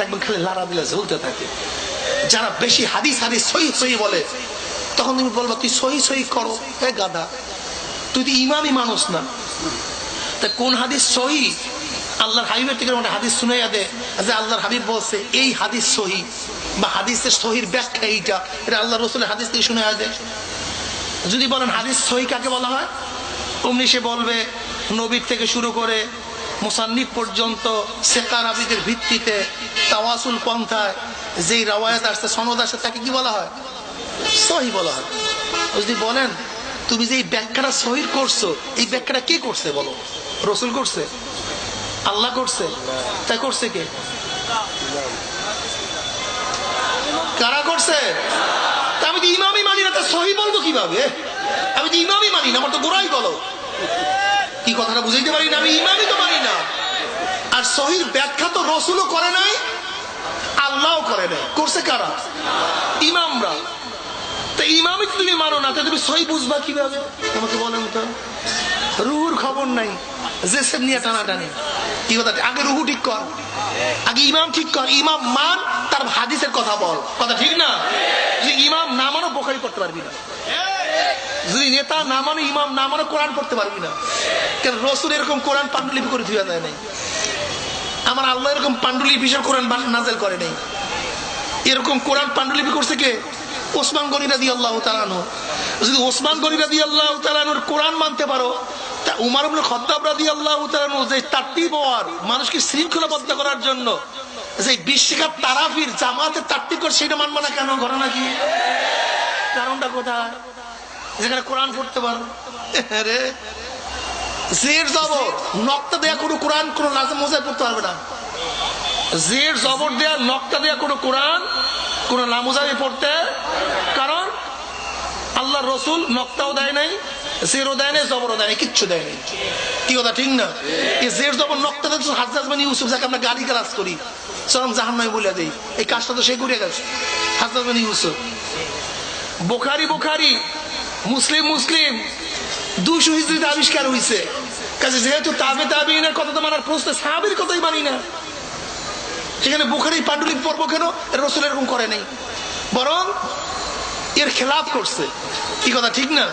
দেখবেন খালি লাড়া দিলে ঝুলতে থাকে। যারা বেশি হাদিস হাদিস সহি সহি বলে, তখন তুমি বলব, তুই সহি সহি করো এ গাদা তুই তো ইমামই মানুষ না। তা কোন হাদিস সহি? আল্লাহর হাবিবের থেকে একটা হাদিস শুনাইয়া দে যে আল্লাহর হাবিব বলছে, এই হাদিস সহি বা হাদিসের সহির ব্যাখ্যা এইটা। এটা আল্লাহ রসুলের হাদিস থেকে শুনাইয়া দে যদি বলেন হাদিস সহি কাকে বলা হয়? অমনি সে বলবে, নবীর থেকে শুরু করে মোসান্নিফ পর্যন্ত সেকার আবিদের ভিত্তিতে তাওয়াসুল পন্থায় যেই রাওয়ায়াত আসছে, সনদ আসছে, তাকে কি বলা হয়? সহি বলা হয়। যদি বলেন, তুমি যে এই ব্যাখ্যাটা সহির করছ, এই ব্যাখ্যাটা কে করছে বলো? রসুল করছে? আল্লাহ করছে? তাই করছে কে? কারা করছে? আমি তো ইমামই মানি না, তা সহি বলব কীভাবে? আমি তো ইমামই মানি না, আমার তো গোড়াই বলো। কি কথাটা বুঝাইতে পারি না? আমি ইমামই তো মানি সহির ব্যাখ্যা তো রসুলও করে নাই, আল্লাহও করে নাই। করছে কারা? ইমামরা। তা ইমামই তুমি মানো না, তা তুমি সহি বুঝবা কীভাবে? আমাকে বলেন তো। রুহুর খবর নাই যে কি কথা? আগে রুহু ঠিক কর। আগে ইমাম ঠিক কর। ইমাম মান, তার কথা বল। কথা ঠিক না? যে ইমাম পারবি না। নেতা মানো, ইমাম মানো, কোরআন পড়তে পারবি না। কেন এরকম কোরআন পাণ্ডুলিপি করে ধুয়া যায় নাই? আমার আল্লাহ এরকম পাণ্ডুলিপি হিসেবে কোরআন নাজেল করে নাই। এরকম কোরআন পাণ্ডুলিপি করছে কে? ওসমান গনি রাদি আল্লাহ তালানো যদি ওসমান গনি রাদি আল্লাহ তালানোর কোরআন মানতে পারো, তা উমার ইবনে খদ্দাব আল্লাহ তালানো যে তারতিব হওয়ার, মানুষকে শৃঙ্খলাবদ্ধ করার জন্য যে বিশ্বকাপ তারাফির জামাতে তারতিব করে সেটা মানবো না কেন? ঘটনা কি? কারণটা কোথায়? যেখানে কোরআন পড়তে পারো। রে। জের জবর নক্তা দেয়া কোনো কোরআন, কোনো লাজম মোজায় পড়তে পারবে না। জের জবর দেয়া নক্তা দেয়া কোনো কোরআন, কোন লামুজাবি পড়তে। কারণ আল্লাহ রসুল নক্তাও দেয় নাই, জেরও দেয় নাই, জবরও দেয় নাই, কিচ্ছু দেয় নাই। কি কথা, ঠিক না? এই জের জবর নক্তা দেয় হাজাজ মানে ইউসুফ যাকে আমরা গাড়ি গালাজ করি। চরম জাহান নয় বলে দেই। এই কাজটা তো সে করে গেছে হাজাজ মানে ইউসুফ। বোখারি বোখারি, মুসলিম মুসলিম দুশো হিজড়িতে আবিষ্কার হয়েছে কাজে যেহেতু তাবে তাবিনের কথা তো মানার প্রশ্ন, সাহাবির কথাই মানি না। সেখানে বুখারি পাণ্ডুলিপি পর্ব কেন? রসুল এরকম করে নাই। বরং এর খেলাফ করছে। কি কথা, ঠিক না?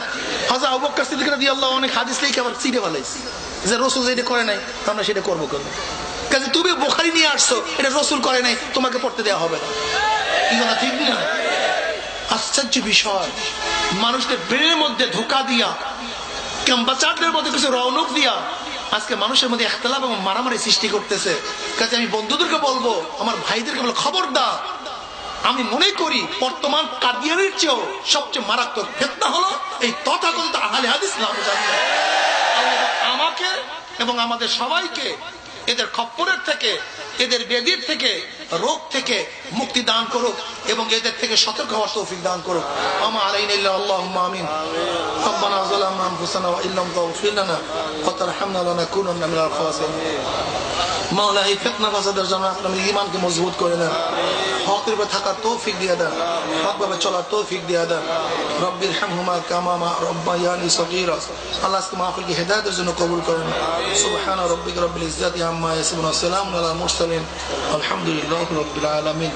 হাজা অবকার সিদ্দিক রাদি আল্লাহ অনেক হাদিস লিখে আবার চিড়ে ফেলাইছে যে রসুল যেটা করে নাই আমরা সেটা করব কেন? কাজে তুমি বোখারি নিয়ে আসছো, এটা রসুল করে নাই, তোমাকে পড়তে দেওয়া হবে না। কি কথা, ঠিক না? আশ্চর্য বিষয়। মানুষদের ব্রেনের মধ্যে ধোকা দিয়া ক্যাম্পাচারদের মধ্যে কিছু রৌনক দিয়া আজকে মানুষের মধ্যে একতলাপ এবং মারামারি সৃষ্টি করতেছে। কাজে আমি বন্ধুদেরকে বলব, আমার ভাইদেরকে বলব, খবরদার। আমি মনে করি বর্তমান কাদিয়ানের চেয়েও সবচেয়ে মারাত্মক ফেতনা হলো এই তথাকথিত আহলে হাদিস নাম আমাকে এবং আমাদের সবাইকে এদের খপ্পরের থেকে এদের বেদির থেকে রোগ থেকে মুক্তি দান করুক এবং এদের থেকে সতর্ক হওয়ার তৌফিক দান করুক আমা আলাইনা ইল্লা আল্লাহুম্মা আমিন ربنا ظلمنا انفسنا وان لم تغفر لنا وترحمنا لنكونن من الخاسرين মাওলা এই ফেতনা ফাসাদের জন্য আপনি ইমানকে মজবুত করে দেন হকের উপরে থাকার তৌফিক দিয়ে দেন হকভাবে চলার তৌফিক দিয়ে দেন। রব্বির হামহুমা কামা মা রব্বায়ানি সগীরা। আল্লাহ আজকে মাহফিলকে হেদায়েতের জন্য কবুল করেন। সুবহান রব্বিক রব্বিল ইজ্জাতি আম্মা ইয়াসিফুন ওয়া সালামুন আলাল মুরসালিন। আলহামদুলিল্লাহি রব্বিল আলামিন।